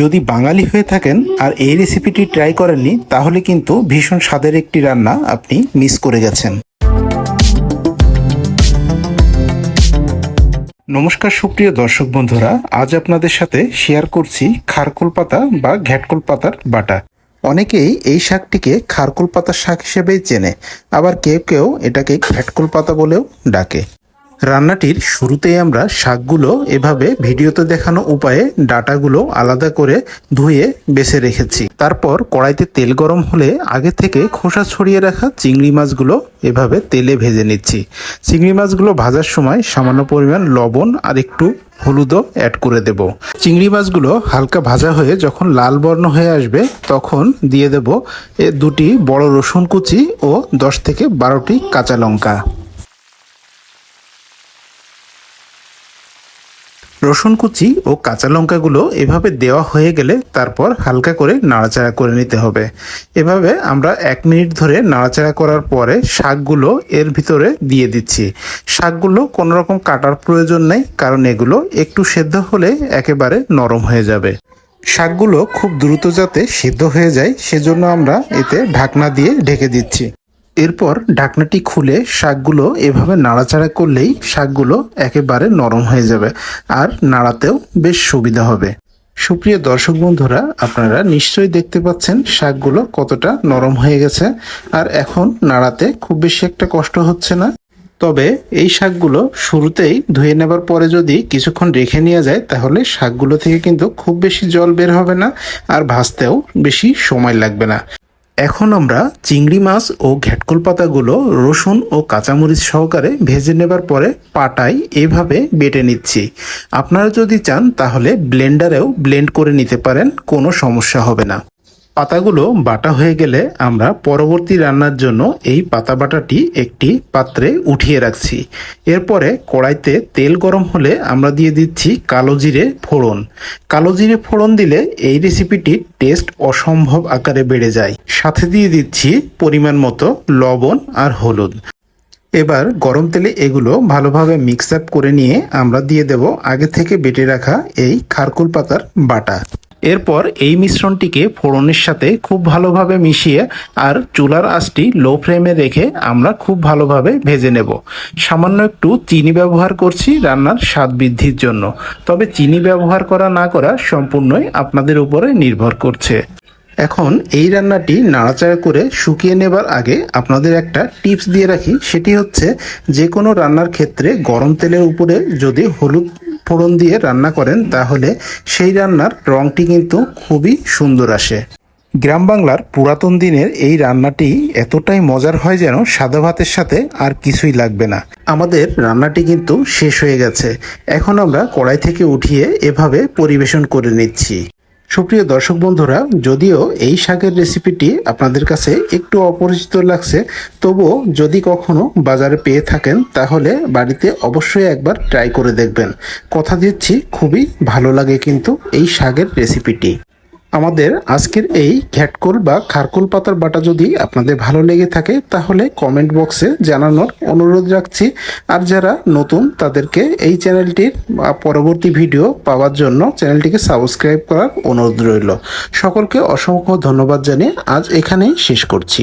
যদি বাঙালি হয়ে থাকেন আর এই রেসিপিটি ট্রাই করেননি, তাহলে কিন্তু ভীষণ স্বাদের একটি রান্না আপনি মিস করে গেছেন। নমস্কার সুপ্রিয় দর্শক বন্ধুরা, আজ আপনাদের সাথে শেয়ার করছি খারকুল পাতা বা ঘ্যাটকুল পাতার বাটা। অনেকেই এই শাকটিকে খারকুল পাতার শাক হিসেবেই চেনে, আবার কেউ কেউ এটাকে ঘ্যাটকুল পাতা বলেও ডাকে। রান্নাটির শুরুতেই আমরা শাকগুলো এভাবে ভিডিওতে দেখানো উপায়ে ডাটাগুলো আলাদা করে ধুয়ে বেছে রেখেছি। তারপর কড়াইতে তেল গরম হলে আগে থেকে খোসা ছড়িয়ে রাখা চিংড়ি মাছগুলো এভাবে তেলে ভেজে নিচ্ছি। চিংড়ি মাছগুলো ভাজার সময় সামান্য পরিমাণ লবণ আর একটু হলুদও অ্যাড করে দেব। চিংড়ি মাছগুলো হালকা ভাজা হয়ে যখন লাল বর্ণ হয়ে আসবে, তখন দিয়ে দেব এ দুটি বড় রসুন কুচি ও দশ থেকে বারোটি কাঁচা লঙ্কা। রসুন কুচি ও কাঁচা লঙ্কাগুলো এভাবে দেওয়া হয়ে গেলে তারপর হালকা করে নাড়াচাড়া করে নিতে হবে। এভাবে আমরা এক মিনিট ধরে নাড়াচাড়া করার পরে শাকগুলো এর ভিতরে দিয়ে দিচ্ছি। শাকগুলো কোনো রকম কাটার প্রয়োজন নেই, কারণ এগুলো একটু সেদ্ধ হলে একেবারে নরম হয়ে যাবে। শাকগুলো খুব দ্রুত যাতে সেদ্ধ হয়ে যায়, সেজন্য আমরা এতে ঢাকনা দিয়ে ঢেকে দিচ্ছি। এরপর ঢাকনাটি খুলে শাকগুলো এভাবে নাড়াচাড়া করলেই শাকগুলো একেবারে নরম হয়ে যাবে আর নাড়াতেও বেশ সুবিধা হবে। সুপ্রিয় দর্শক বন্ধুরা, আপনারা নিশ্চয়ই দেখতে পাচ্ছেন শাকগুলো কতটা নরম হয়ে গেছে আর এখন নাড়াতে খুব বেশি একটা কষ্ট হচ্ছে না। তবে এই শাকগুলো শুরুতেই ধুয়ে নেবার পরে যদি কিছুক্ষণ রেখে নেওয়া যায়, তাহলে শাকগুলো থেকে কিন্তু খুব বেশি জল বের হবে না আর ভাজতেও বেশি সময় লাগবে না। এখন আমরা চিংড়ি মাছ ও ঘ্যাটকল পাতাগুলো রসুন ও কাঁচামরিচ সহকারে ভেজে নেবার পরে পাটায় এভাবে বেটে নিচ্ছি। আপনারা যদি চান তাহলে ব্লেন্ডারেও ব্লেন্ড করে নিতে পারেন, কোনো সমস্যা হবে না। পাতাগুলো বাটা হয়ে গেলে আমরা পরবর্তী রান্নার জন্য এই পাতা বাটাটি একটি পাত্রে উঠিয়ে রাখছি। এরপরে কড়াইতে তেল গরম হলে আমরা দিয়ে দিচ্ছি কালো জিরে ফোড়ন। কালো জিরে ফোড়ন দিলে এই রেসিপিটির টেস্ট অসম্ভব আকারে বেড়ে যায়। সাথে দিয়ে দিচ্ছি পরিমাণ মতো লবণ আর হলুদ। এবার গরম তেলে এগুলো ভালোভাবে মিক্স আপ করে নিয়ে আমরা দিয়ে দেব আগে থেকে বেটে রাখা এই খারকুল পাতার বাটা। এরপর এই মিশ্রণটিকে ফোড়নের সাথে খুব ভালোভাবে মিশিয়ে আর চুলার আঁচটি লো ফ্লেমে রেখে আমরা খুব ভালোভাবে ভেজে নেব। সামান্য একটু চিনি ব্যবহার করছি রান্নার স্বাদ বৃদ্ধির জন্য। তবে চিনি ব্যবহার করা না করা সম্পূর্ণই আপনাদের উপরে নির্ভর করছে। এখন এই রান্নাটি নাড়াচাড়া করে শুকিয়ে নেবার আগে আপনাদের একটা টিপস দিয়ে রাখি। সেটি হচ্ছে যে কোনো রান্নার ক্ষেত্রে গরম তেলের উপরে যদি হলুদ ফোড়ন দিয়ে রান্না করেন, তাহলে সেই রান্নার রঙটি কিন্তু খুবই সুন্দর আসে। গ্রাম বাংলার পুরাতন দিনের এই রান্নাটি এতটাই মজার হয় যেন সাদা ভাতের সাথে আর কিছুই লাগবে না। আমাদের রান্নাটি কিন্তু শেষ হয়ে গেছে। এখন আমরা কড়াই থেকে উঠিয়ে এভাবে পরিবেশন করে নিচ্ছি। সুপ্রিয় দর্শক বন্ধুরা, যদিও এই শাকের রেসিপিটি আপনাদের কাছে একটু অপরিচিত লাগছে, তবুও যদি কখনো বাজারে পেয়ে থাকেন, তাহলে বাড়িতে অবশ্যই একবার ট্রাই করে দেখবেন। কথা দিচ্ছি, খুবই ভালো লাগে কিন্তু এই শাকের রেসিপিটি আমাদের আজকের এই ঘ্যাটকোল বা খারকোল পাতার বাটা যদি আপনাদের ভালো লেগে থাকে, তাহলে কমেন্ট বক্সে জানানোর অনুরোধ রাখছি। আর যারা নতুন, তাদেরকে এই চ্যানেলটির পরবর্তী ভিডিও পাওয়ার জন্য চ্যানেলটিকে সাবস্ক্রাইব করার অনুরোধ রইল। সকলকে অসংখ্য ধন্যবাদ জানিয়ে আজ এখানেই শেষ করছি।